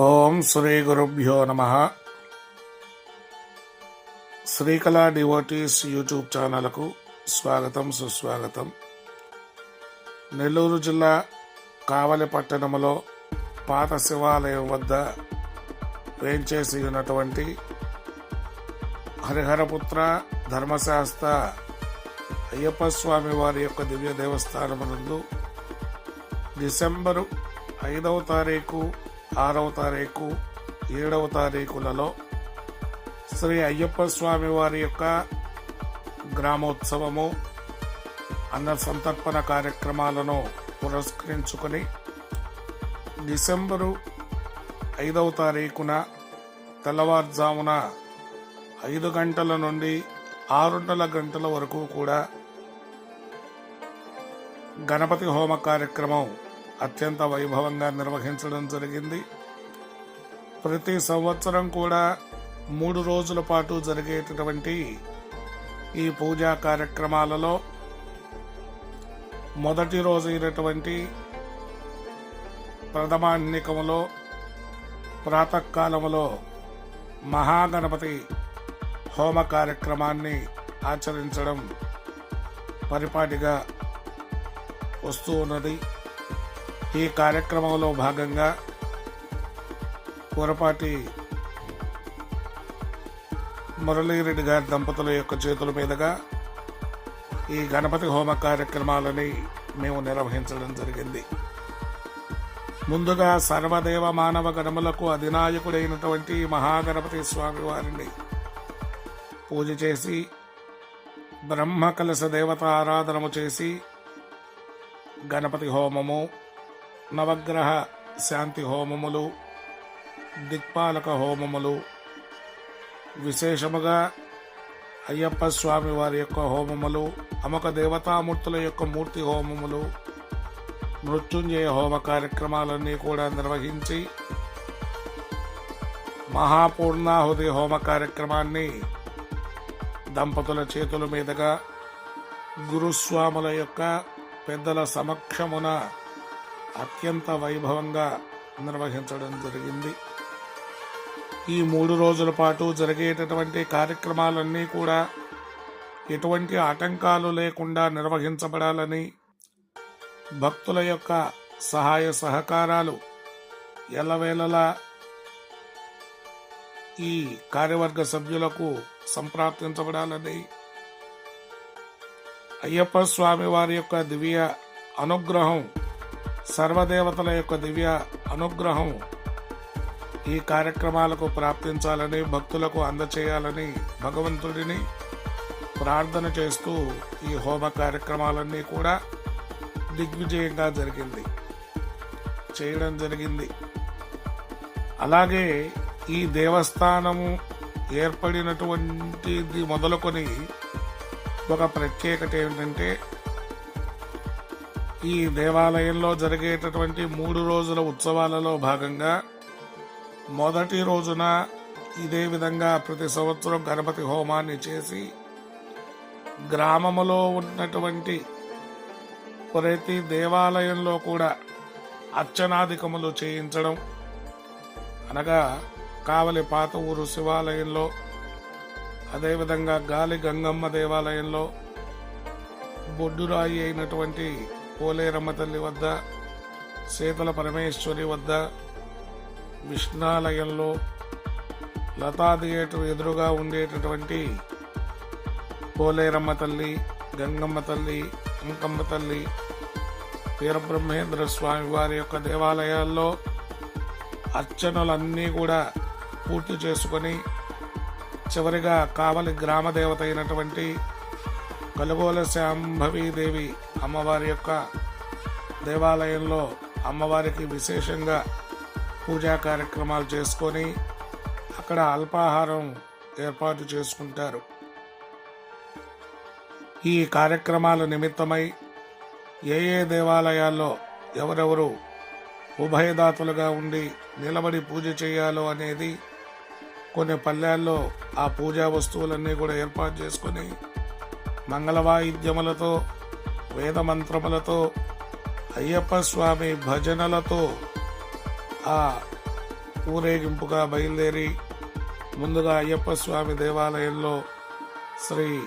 ఓం శ్రీ గురుభ్యో నమ. Srikala devotees YouTube ఛానల్కు స్వాగతం సుస్వాగతం. నెల్లూరు జిల్లా కావలి పట్టణంలో పాత శివాలయం వద్ద వేంచేసి ఉన్నటువంటి హరిహరపుత్ర ధర్మశాస్త్ర అయ్యప్ప స్వామి వారి యొక్క దివ్య దేవస్థానం నందు డిసెంబరు ఐదవ తారీఖు ఆరవ తారీఖు ఏడవ తారీఖులలో శ్రీ అయ్యప్ప స్వామి వారి యొక్క గ్రామోత్సవము అన్న సంతర్పణ కార్యక్రమాలను పురస్కరించుకొని డిసెంబరు ఐదవ తారీఖున తెల్లవారుజామున ఐదు గంటల నుండి ఆరున్నర గంటల వరకు కూడా గణపతి హోమ కార్యక్రమం అత్యంత వైభవంగా నిర్వహించడం జరిగింది. ప్రతి సంవత్సరం కూడా మూడు రోజుల పాటు జరిగేటటువంటి ఈ పూజా కార్యక్రమాలలో మొదటి రోజు అయినటువంటి ప్రథమాన్నికములో ప్రాతకాలములో మహాగణపతి హోమ కార్యక్రమాన్ని ఆచరించడం పరిపాటిగా వస్తూ ఉన్నది. ఈ కార్యక్రమంలో భాగంగా కూరపాటి మురళీరెడ్డి గారి దంపతుల యొక్క చేతుల మీదుగా ఈ గణపతి హోమ కార్యక్రమాలని మేము నిర్వహించడం జరిగింది. ముందుగా సర్వదేవ మానవ గణములకు అధినాయకుడైనటువంటి మహాగణపతి స్వామి వారిని పూజ చేసి బ్రహ్మ కలశ దేవత ఆరాధనము చేసి గణపతి హోమము నవగ్రహ శాంతి హోమములు దిక్పాలక హోమములు విశేషముగా అయ్యప్ప స్వామి వారి యొక్క హోమములు అమక దేవతామూర్తుల యొక్క మూర్తి హోమములు మృత్యుంజయ హోమ కార్యక్రమాలన్నీ కూడా నిర్వహించి మహాపూర్ణాహుతి హోమ కార్యక్రమాన్ని దంపతుల చేతుల మీదుగా గురుస్వాముల యొక్క పెద్దల సమక్షమున అత్యంత వైభవంగా నిర్వహించడం జరిగింది. ఈ మూడు రోజుల పాటు జరిగేటటువంటి కార్యక్రమాలన్నీ కూడా ఎటువంటి ఆటంకాలు లేకుండా నిర్వహించబడాలని భక్తుల యొక్క సహాయ సహకారాలు ఎల్లవేళలా ఈ కార్యవర్గ సభ్యులకు సంప్రాప్తించబడాలని అయ్యప్ప స్వామి వారి యొక్క దివ్య అనుగ్రహం సర్వదేవతల యొక్క దివ్య అనుగ్రహం ఈ కార్యక్రమాలకు ప్రాప్తించాలని భక్తులకు అందచేయాలని భగవంతుడిని ప్రార్థన చేస్తూ ఈ హోమ కార్యక్రమాలన్నీ కూడా దిగ్విజయంగా జరిగింది. చేయడం జరిగింది. అలాగే ఈ దేవస్థానము ఏర్పడినటువంటిది మొదలుకొని ఒక ప్రత్యేకత ఏమిటంటే ఈ దేవాలయంలో జరిగేటటువంటి మూడు రోజుల ఉత్సవాలలో భాగంగా మొదటి రోజున ఇదే విధంగా ప్రతి సంవత్సరం గణపతి హోమాన్ని చేసి గ్రామములో ఉన్నటువంటి ప్రతి దేవాలయంలో కూడా అర్చనాధికములు చేయించడం అనగా కావలి పాత ఊరు శివాలయంలో అదేవిధంగా గాలి గంగమ్మ దేవాలయంలో బొడ్డురాయి అయినటువంటి పోలేరమ్మ తల్లి వద్ద శీతల పరమేశ్వరి వద్ద విష్ణాలయంలో లతా థియేటర్ ఎదురుగా ఉండేటటువంటి పోలేరమ్మ తల్లి గంగమ్మ తల్లి అంకమ్మ తల్లి వీరబ్రహ్మేంద్ర స్వామి వారి యొక్క దేవాలయాల్లో అర్చనలన్నీ కూడా పూర్తి చేసుకొని చివరిగా కావలి గ్రామ దేవత అయినటువంటి కలుగోల శాంభవీదేవి అమ్మవారి యొక్క దేవాలయంలో అమ్మవారికి విశేషంగా పూజా కార్యక్రమాలు చేసుకొని అక్కడ అల్పాహారం ఏర్పాటు చేసుకుంటారు. ఈ కార్యక్రమాల నిమిత్తమై ఏ ఏ దేవాలయాల్లో ఎవరెవరు ఉభయదాతలుగా ఉండి నిలబడి పూజ చేయాలో అనేది కొన్ని పల్లెల్లో ఆ పూజా వస్తువులన్నీ కూడా ఏర్పాటు చేసుకొని మంగళ వాయిద్యములతో వేద మంత్రములతో అయ్యప్ప స్వామి భజనలతో ఆ ఊరేగింపుగా బయలుదేరి ముందుగా అయ్యప్ప స్వామి దేవాలయంలో శ్రీ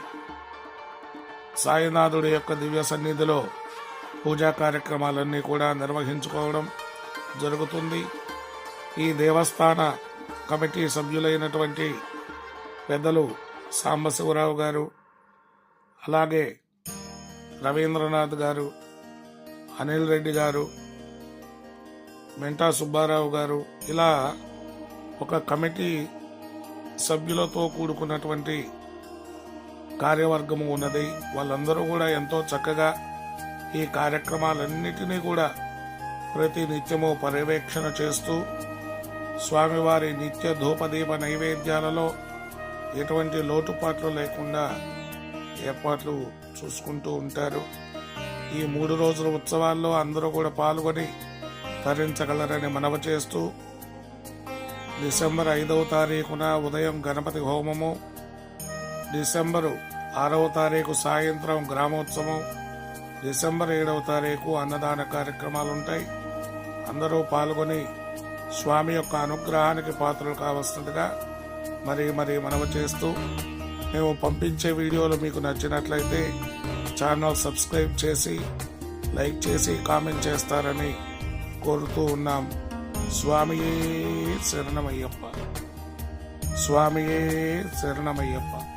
సాయినాథుడి యొక్క దివ్య సన్నిధిలో పూజా కార్యక్రమాలన్నీ కూడా నిర్వహించుకోవడం జరుగుతుంది. ఈ దేవస్థాన కమిటీ సభ్యులైనటువంటి పెద్దలు సాంబశివరావు గారు అలాగే రవీంద్రనాథ్ గారు అనిల్ రెడ్డి గారు మెంటా సుబ్బారావు గారు ఇలా ఒక కమిటీ సభ్యులతో కూడుకున్నటువంటి కార్యవర్గము ఉన్నది. వాళ్ళందరూ కూడా ఎంతో చక్కగా ఈ కార్యక్రమాలన్నిటినీ కూడా ప్రతి నిత్యము పర్యవేక్షణ చేస్తూ స్వామివారి నిత్య ధూపదీప నైవేద్యాలలో ఎటువంటి లోటుపాట్లు లేకుండా ఏర్పాట్లు చూసుకుంటూ ఉంటారు. ఈ మూడు రోజుల ఉత్సవాల్లో అందరూ కూడా పాల్గొని తరించగలరని మనవ చేస్తూ డిసెంబర్ ఐదవ తారీఖున ఉదయం గణపతి హోమము డిసెంబరు ఆరవ తారీఖు సాయంత్రం గ్రామోత్సవం డిసెంబర్ ఏడవ తారీఖు అన్నదాన కార్యక్రమాలు ఉంటాయి అందరూ పాల్గొని స్వామి యొక్క అనుగ్రహానికి పాత్రలు కావస్తుందిగా మరి మరి మనవ చేస్తూ మేము పంపించే వీడియోలు మీకు నచ్చినట్లయితే ఛానల్ సబ్స్క్రైబ్ చేసి లైక్ చేసి కామెంట్ చేస్తారని కోరుతూ ఉన్నాం. స్వామియే శరణమయ్యప్ప. స్వామియే శరణమయ్యప్ప.